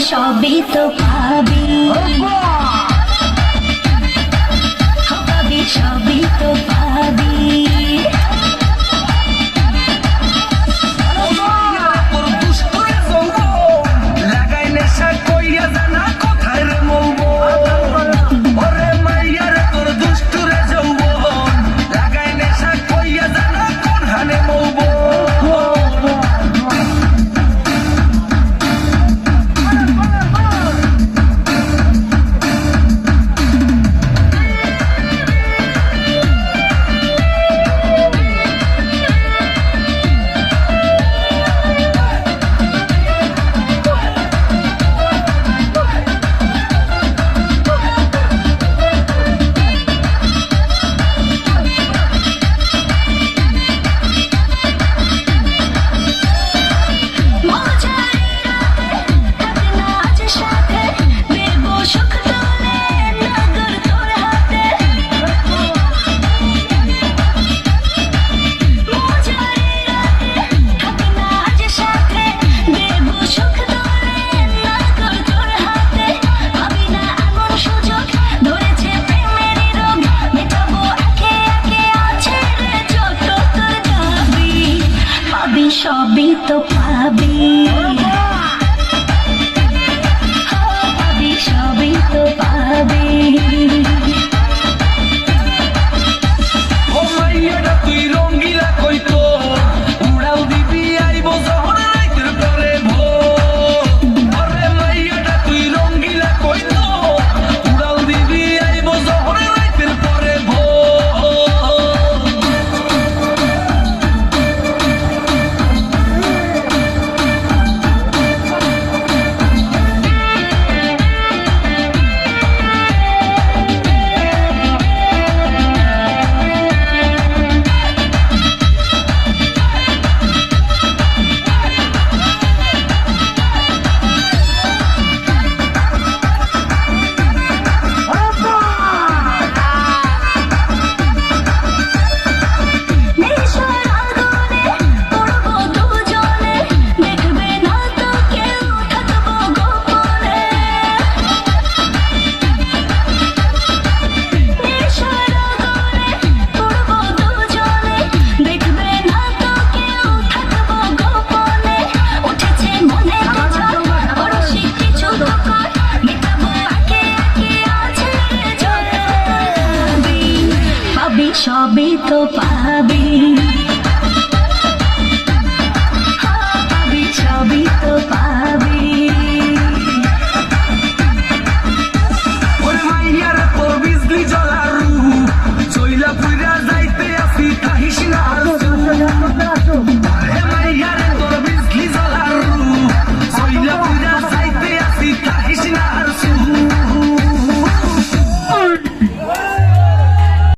সবই তো পাবি। সবই তো পাবি। সবই তো পাবি। সবই তো পাবি।